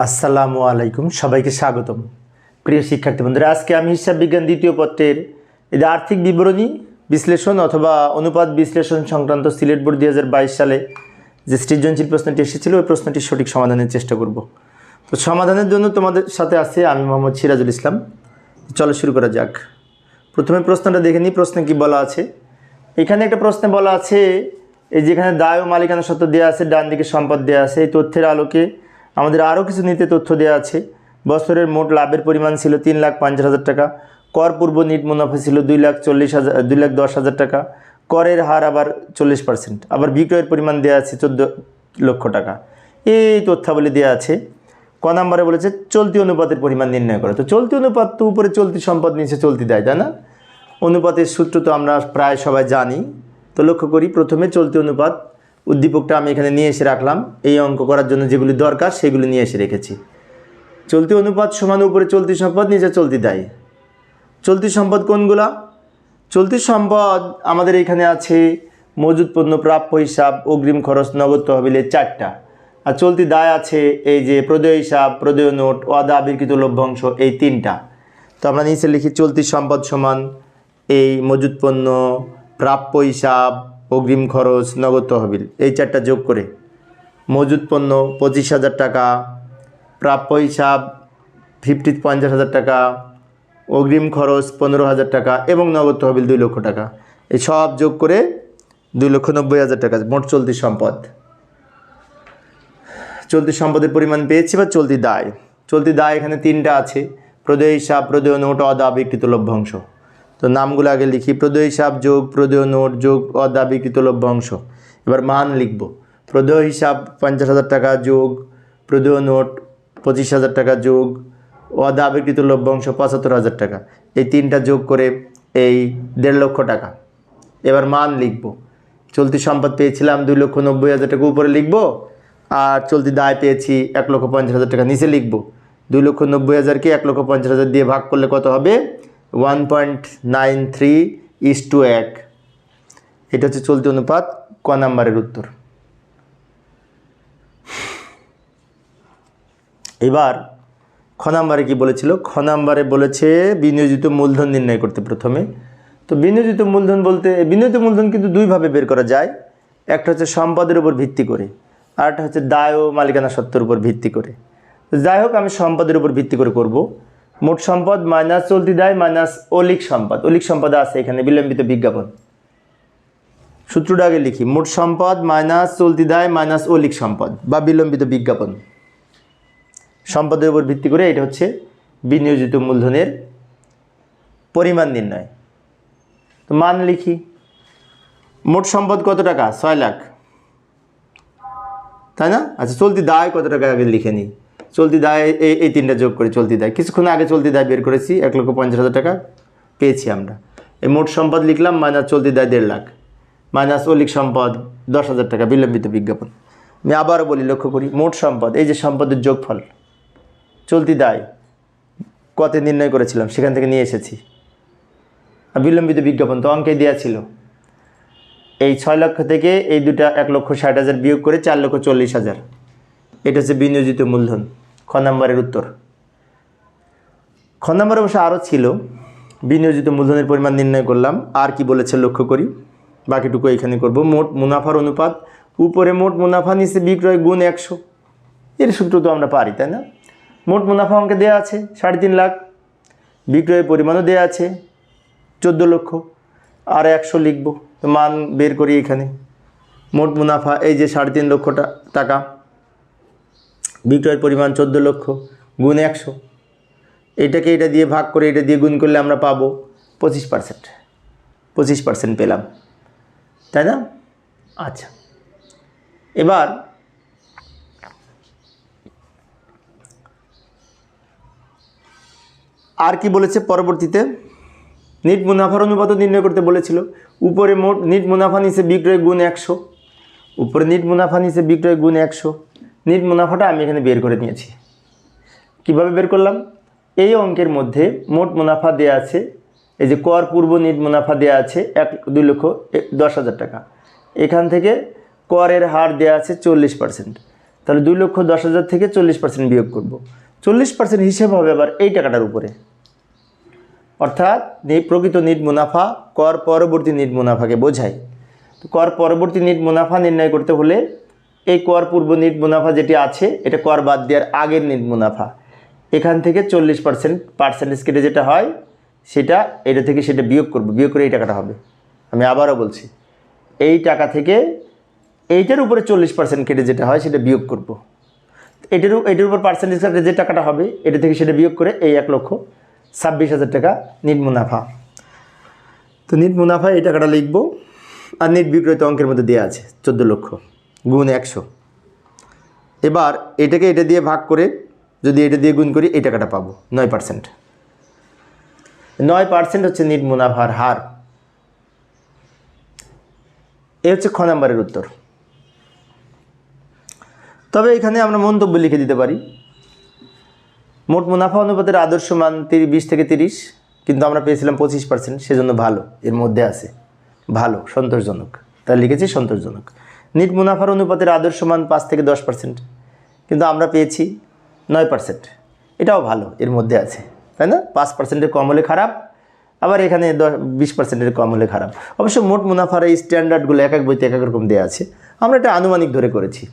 আসসালামু আলাইকুম, সবাইকে স্বাগতম। প্রিয় শিক্ষার্থী বন্ধুরা, আজকে আমি হিসাব বিজ্ঞান দ্বিতীয় পত্রের যে আর্থিক বিবরণী বিশ্লেষণ অথবা অনুপাত বিশ্লেষণ সংক্রান্ত সিলেট বোর্ড দুই হাজার বাইশ সালে যে সৃজনশীল প্রশ্নটি এসেছিল, ওই প্রশ্নটির সঠিক সমাধানের চেষ্টা করব। তো সমাধানের জন্য তোমাদের সাথে আছে আমি মোহাম্মদ সিরাজুল ইসলাম। চলো শুরু করা যাক। প্রথমে প্রশ্নটা দেখে নিই, প্রশ্নে কি বলা আছে? এখানে একটা প্রশ্নে বলা আছে, এই যেখানে দায় ও মালিকানা সত্ত্ব দেওয়া আছে ডান দিকে সম্পদ দেওয়া আছে, এই তথ্যের আলোকে আমাদের আরও কিছু নিতে তথ্য দেওয়া আছে। বছরের মোট লাভের পরিমাণ ছিল তিন লাখ পঞ্চাশ হাজার টাকা, কর পূর্ব নিট মুনাফা ছিল দুই লাখ চল্লিশ হাজার, দুই লাখ দশ হাজার টাকা, করের হার আবার চল্লিশ পার্সেন্ট, আবার বিক্রয়ের পরিমাণ দেওয়া আছে চোদ্দ লক্ষ টাকা। এই তথ্যাবলী দেওয়া আছে। ক নম্বরে বলেছে, চলতি অনুপাতের পরিমাণ নির্ণয় করে। তো চলতি অনুপাত তো উপরে চলতি সম্পদ, নিচে চলতি দেয়, তাই না? অনুপাতের সূত্র তো আমরা প্রায় সবাই জানি। তো লক্ষ্য করি, প্রথমে চলতি অনুপাত উদ্দীপকটা আমি এখানে নিয়ে এসে রাখলাম। এই অঙ্ক করার জন্য যেগুলি দরকার, সেগুলি নিয়ে এসে রেখেছি। চলতি অনুপাত সমান উপরে চলতি সম্পদ, নিচে চলতি দেয়। চলতি সম্পদ কোনগুলা? চলতি সম্পদ আমাদের এখানে আছে মজুদ পণ্য, প্রাপ্য হিসাব, অগ্রিম খরচ, নগদ তহবিলে চারটা। আর চলতি দায় আছে এই যে প্রদেয় হিসাব, প্রদেয় নোট অদা আবির্কৃত লভ্যাংশ, এই তিনটা। তো আমরা নিচে লিখি চলতি সম্পদ সমান এই মজুদ পণ্য, প্রাপ্য হিসাব অগ্রিম খরচ, নগদ তহবিল, এই চারটা যোগ করে মজুদ পণ্য পঁচিশ হাজার টাকা, প্রাপ্য হিসাব ফিফটি পঞ্চাশ হাজার টাকা, অগ্রিম খরচ পনেরো হাজার টাকা এবং নগদ তহবিল দুই লক্ষ টাকা। এই সব যোগ করে দুই লক্ষ নব্বই হাজার টাকা, মোট চলতি সম্পদ। চলতি সম্পদের পরিমাণ পেয়েছি বা চলতি দায়? চলতি দায় এখানে তিনটা আছে, প্রদেয় হিসাব, প্রদেয় নোট অদা বিকৃত লভ্যাংশ। তো নামগুলো আগে লিখি। প্রদেয় হিসাব, যোগ, প্রদেয় নোট, যোগ অদাবিকৃত লভ্যাংশ। এবার মান লিখব। প্রদেয় হিসাব পঞ্চাশ হাজার টাকা, যোগ, প্রদেয় নোট পঁচিশ হাজার টাকা, যোগ অদাবিকৃত লভ্যাংশ পঁচাত্তর হাজার টাকা। এই তিনটা যোগ করে এই দেড় লক্ষ টাকা। এবার মান লিখব। চলতি সম্পদ পেয়েছিলাম দুই লক্ষ নব্বই হাজার টাকা উপরে লিখব আর চলতি দায় পেয়েছি এক লক্ষ পঞ্চাশ হাজার টাকা নিচে লিখব। দুই লক্ষ নব্বই হাজারকে এক লক্ষ পঞ্চাশ হাজার দিয়ে ভাগ করলে কত হবে? One point nine three is two এক এটা হচ্ছে চলতি অনুপাত, ক নাম্বারের উত্তর। এবার খ নাম্বারে কি বলেছিল? খ নাম্বারে বলেছে বিনিয়োজিত মূলধন নির্ণয় করতে প্রথমে। তো বিনিয়োজিত মূলধন বলতে, বিনিয়োজিত মূলধন কিন্তু দুইভাবে বের করা যায়। একটা হচ্ছে সম্পদের উপর ভিত্তি করে, আর হচ্ছে দায় ও মালিকানা সত্ত্বের উপর ভিত্তি করে। যাই হোক, আমি সম্পদের উপর ভিত্তি করে করব। মোট সম্পদ মাইনাস চলতি দায় মাইনাস অলিক সম্পদ। অলিক সম্পদ আছে এখানে, বিলম্বিত বিজ্ঞাপন। সূত্রটা আগে লিখি। মোট সম্পদ মাইনাস চলতি দায় মাইনাস অলিক সম্পদ বা বিলম্বিত বিজ্ঞাপন। সম্পদের উপর ভিত্তি করে এটা হচ্ছে বিনিয়োজিত মূলধনের পরিমাণ নির্ণয়। তো মান লিখি। মোট সম্পদ কত টাকা? ছয় লাখ। তাই না? আচ্ছা চলতি দায় কত টাকা আগে লিখে নিই? চলতি দায় এই এই তিনটা যোগ করে, চলতি দায়। কিছুক্ষণ আগে চলতি দায় বের করেছি, এক লক্ষ পঞ্চাশ হাজার টাকা পেয়েছি আমরা। এই মোট সম্পদ লিখলাম মাইনাস চলতি দায় দেড় লাখ। মাইনাস অলিক সম্পদ দশ হাজার টাকা, বিলম্বিত বিজ্ঞাপন। আমি আবারও বলি, লক্ষ্য করি, মোট সম্পদ, এই যে সম্পদের যোগফল, চলতি দায় কতে নির্ণয় করেছিলাম, সেখান থেকে নিয়ে এসেছি। আর বিলম্বিত বিজ্ঞাপন তো অঙ্কে দেওয়া ছিল। এই ছয় লক্ষ থেকে এই দুটা এক লক্ষ ষাট হাজার বিয়োগ করে চার লক্ষ চল্লিশ হাজার। এটা হচ্ছে বিনিয়োজিত মূলধন। খ নম্বরের উত্তর। খ নম্বরে অবশ্য আরও ছিল, বিনিয়োজিত মূলধনের পরিমাণ নির্ণয় করলাম, আর কি বলেছে লক্ষ্য করি, বাকিটুকু এখানে করব। মোট মুনাফার অনুপাত, উপরে মোট মুনাফা, নিচে বিক্রয় গুণ একশো। এর সূত্র তো আমরা পারি, তাই না? মোট মুনাফা অঙ্কে দেওয়া আছে, সাড়ে তিন লাখ। বিক্রয়ের পরিমাণও দেওয়া আছে, চোদ্দ লক্ষ। আর একশো লিখব তো মান বের করি এখানে। মোট মুনাফা, এই যে সাড়ে তিন লক্ষটা টাকা। বিক্রয়ের পরিমাণ চোদ্দ লক্ষ গুণ একশো। এটাকে এটা দিয়ে ভাগ করে এটা দিয়ে গুণ করলে আমরা পাবো পঁচিশ পার্সেন্ট। পঁচিশ পার্সেন্ট পেলাম। তাই না? আচ্ছা। এবার আর কি বলেছে পরবর্তীতে? নিট মুনাফার অনুপাত নির্ণয় করতে বলেছিল উপরে মোট নিট মুনাফা নিচে বিক্রয় গুণ একশো উপরে নিট মুনাফা নিচে বিক্রয় গুণ একশো নিট মুনাফাটা আমি এখানে বের করে নিয়েছি। কীভাবে বের করলাম? এই অঙ্কের মধ্যে মোট মুনাফা দেয়া আছে, এই যে কর পূর্ব নিট মুনাফা দেয়া আছে এক, দুই লক্ষ দশ হাজার টাকা। এখান থেকে করের হার দেয়া আছে চল্লিশ পার্সেন্ট তাহলে দুই লক্ষ, দশ হাজার থেকে চল্লিশ পার্সেন্ট বিয়োগ করব। চল্লিশ পার্সেন্ট হিসেব হবে আবার এই টাকাটার উপরে। অর্থাৎ প্রকৃত নিট মুনাফা কর পরবর্তী নিট মুনাফাকে বোঝায়। কর পরবর্তী নিট মুনাফা নির্ণয় করতে হলে এই কর পূর্ব নিট মুনাফা যেটি আছে, এটা কর বাদ দেওয়ার আগের নিট মুনাফা। এখান থেকে চল্লিশ পার্সেন্ট পার্সেন্টেজ কেটে যেটা হয়, সেটা এটা থেকে সেটা বিয়োগ করব, বিয়োগ করে এই টাকাটা হবে। আমি আবারও বলছি, এই টাকা থেকে এইটার উপরে চল্লিশ পার্সেন্ট কেটে যেটা হয়, সেটা বিয়োগ করব। এটার এটার উপর পার্সেন্টেজ কাটে যে টাকাটা হবে, এটা থেকে সেটা বিয়োগ করে এই এক লক্ষ ছাব্বিশ হাজার টাকা নিট মুনাফা। তো নিট মুনাফা এই টাকাটা লিখব, আর নিট বিক্রয়িত অঙ্কের মধ্যে দেওয়া আছে, চোদ্দ লক্ষ। গুণ একশো। এবার এটাকে এটা দিয়ে ভাগ করে যদি এটা দিয়ে গুণ করি, এই টাকাটা পাবো, নয় পার্সেন্ট। নয় পার্সেন্ট হচ্ছে নিট মুনাফার হার। এ হচ্ছে খ নাম্বারের উত্তর। তবে এখানে আমরা মন্তব্য লিখে দিতে পারি, মোট মুনাফা অনুপাতের আদর্শ মান তিরিশ, বিশ থেকে তিরিশ, কিন্তু আমরা পেয়েছিলাম পঁচিশ পার্সেন্ট, সেজন্য ভালো, এর মধ্যে আছে। ভালো, সন্তোষজনক। তাই লিখেছি সন্তোষজনক। নিট মুনাফার অনুপাতের আদর্শ মান পাঁচ থেকে দশ পার্সেন্ট কিন্তু আমরা পেয়েছি নয় পার্সেন্ট এটাও ভালো, এর মধ্যে আছে। তাই না? পাঁচ পার্সেন্টের কম হলে খারাপ, আবার এখানে দশ, বিশ পার্সেন্টের কম হলে খারাপ। অবশ্য মোট মুনাফার এই স্ট্যান্ডার্ডগুলো এক এক বইতে এক এক রকম দেওয়া আছে। আমরা এটা আনুমানিক ধরে করেছি।